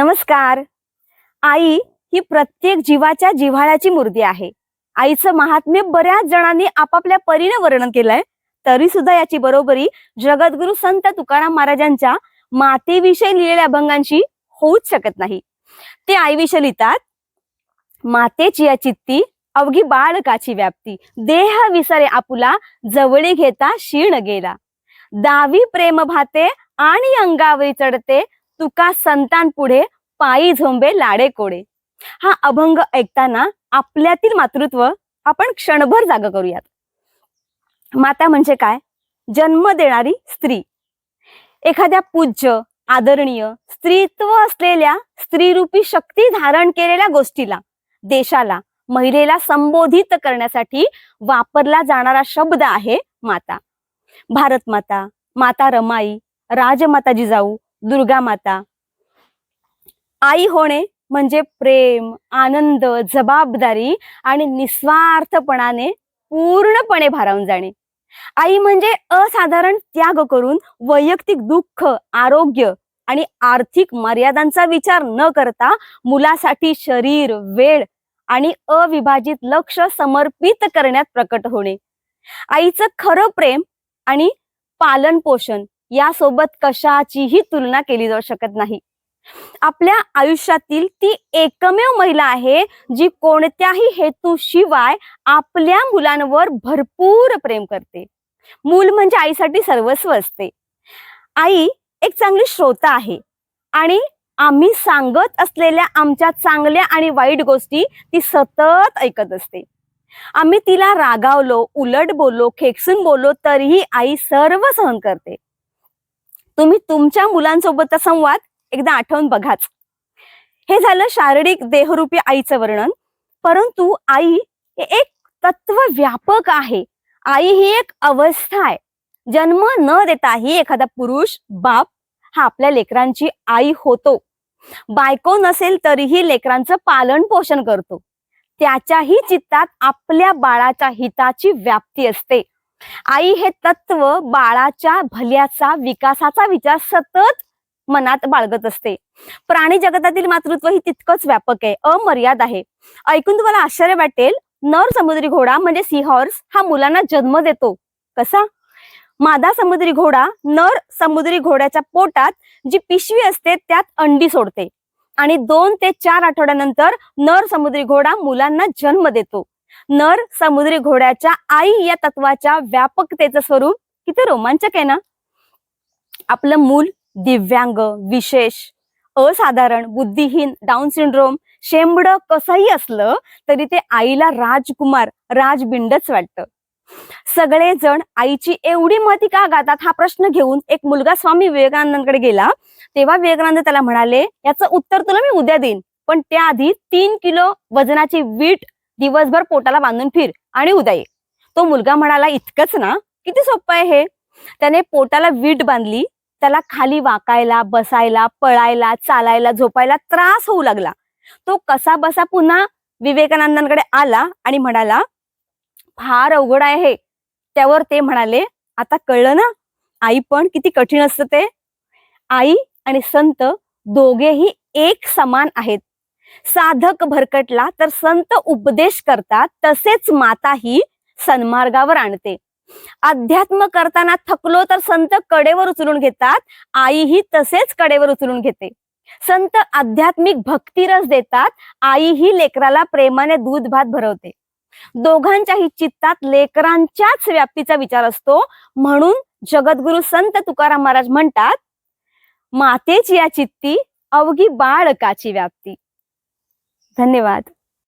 नमस्कार. आई ही प्रत्येक जीवाच्या जिव्हाळ्याची मूर्ती आहे. आईचं महात्म्य बऱ्याच जणांनी आपापल्या परीने वर्णन केलंय. तरी सुद्धा याची बरोबरी जगद्गुरु संत तुकाराम महाराजांच्या मातेविषयी लिहिलेल्या अभंगांशी होऊच शकत नाही. ते आईविषयी लिहितात मातेची या चित्ती अवघी बाळकाची व्याप्ती. देह विसरे आपुला जवळी घेता क्षीण गेला. दावी प्रेम भाते आणि अंगावरी चढते तुका संतान पुढे पायी झोंबे लाडे कोडे. हा अभंग ऐकताना आपल्यातील मातृत्व आपण क्षणभर जाग करूयात. माता म्हणजे काय? जन्म देणारी स्त्री. एखाद्या पूज्य आदरणीय स्त्रीत्व असलेल्या स्त्रीरूपी शक्ती धारण केलेल्या गोष्टीला देशाला महिलेला संबोधित करण्यासाठी वापरला जाणारा शब्द आहे माता. भारत माता माता रमाई राजमाता जिजाऊ दुर्गा माता. आई होणे म्हणजे प्रेम आनंद जबाबदारी आणि निस्वार्थपणाने पूर्णपणे भारावून जाणे. आई म्हणजे असाधारण त्याग करून वैयक्तिक दुःख आरोग्य आणि आर्थिक मर्यादांचा विचार न करता मुलासाठी शरीर वेळ आणि अविभाजित लक्ष समर्पित करण्यात प्रकट होणे. आईचं खरं प्रेम आणि पालन पोषण यासोबत कशाचीही तुलना केली जाऊ शकत नाही. आपल्या आयुष्यातील ती एकमेव महिला आहे जी कोणत्याही हेतूशिवाय आपल्या मुलांवर भरपूर प्रेम करते. मूल म्हणजे आईसाठी सर्वस्व असते. आई एक चांगली श्रोता आहे आणि आम्ही सांगत असलेल्या आमच्या चांगल्या आणि वाईट गोष्टी ती सतत ऐकत असते. आम्ही तिला रागावलो उलट बोललो खेकसून बोललो तरीही आई सर्व सहन करते. तुम्ही तुमच्या मुलांसोबतचा संवाद एकदा आठवून बघाच. हे झालं शारीरिक देहरूपी आईचं वर्णन. परंतु आई हे एक तत्व व्यापक आहे. आई ही एक अवस्था आहे. जन्म न देताही एखादा पुरुष बाप हा आपल्या लेकरांची आई होतो. बायको नसेल तरीही लेकरांचं पालन पोषण करतो. त्याच्याही चित्तात आपल्या बाळाच्या हिताची व्याप्ती असते. आई हे तत्व बाळाच्या भल्याचा विकासाचा विचार सतत मनात बाळगत असते. प्राणी जगतातील मातृत्व ही तितकंच व्यापक आहे अमर्याद आहे. ऐकून तुम्हाला आश्चर्य वाटेल नर समुद्री घोडा म्हणजे सीहॉर्स हा मुलांना जन्म देतो. कसा? मादा समुद्री घोडा नर समुद्री घोड्याच्या पोटात जी पिशवी असते त्यात अंडी सोडते. आणि दोन ते चार आठवड्यानंतर नर समुद्री घोडा मुलांना जन्म देतो. नर समुद्री घोड्याच्या आई या तत्वाच्या व्यापकतेचं स्वरूप किती रोमांचक आहे ना? आपलं मूल दिव्यांग विशेष असाधारण बुद्धिहीन डाऊन सिंड्रोम शेंबड कसंही असलं तरी ते आईला राजकुमार राजबिंडच वाटतं. सगळेजण आईची एवढी मती का गातात? हा प्रश्न घेऊन एक मुलगा स्वामी विवेकानंदांकडे गेला. तेव्हा विवेकानंद त्याला म्हणाले याचं उत्तर तुला मी उद्या देईन. पण त्याआधी तीन किलो वजनाची वीट दिवसभर पोटाला बांधून फिर आणि उद्या ये. तो मुलगा म्हणाला इतकंच ना? किती सोपं आहे हे? त्याने पोटाला वीट बांधली. त्याला खाली वाकायला बसायला पळायला चालायला झोपायला त्रास होऊ लागला. तो कसा बसा पुन्हा विवेकानंदांकडे आला आणि म्हणाला फार अवघड आहे त्यावर ते म्हणाले आता कळलं ना? आई पण किती कठीण असतं ते. आई आणि संत दोघेही एक समान आहेत. साधक भरकटला तर संत उपदेश करतात तसेच माता ही सन्मार्गावर आणते. अध्यात्म करताना थकलो तर संत कडेवर उचलून घेतात आई ही तसेच कडेवर उचलून घेते. संत आध्यात्मिक भक्तिरस देतात आई ही लेकराला प्रेमाने दूध भात भरवते. दोघांच्याही चित्तात लेकरांच्याच व्याप्तीचा विचार असतो. म्हणून जगद्गुरु संत तुकाराम महाराज म्हणतात मातेची या चित्ती अवघी बाळकाची व्याप्ती. धन्यवाद.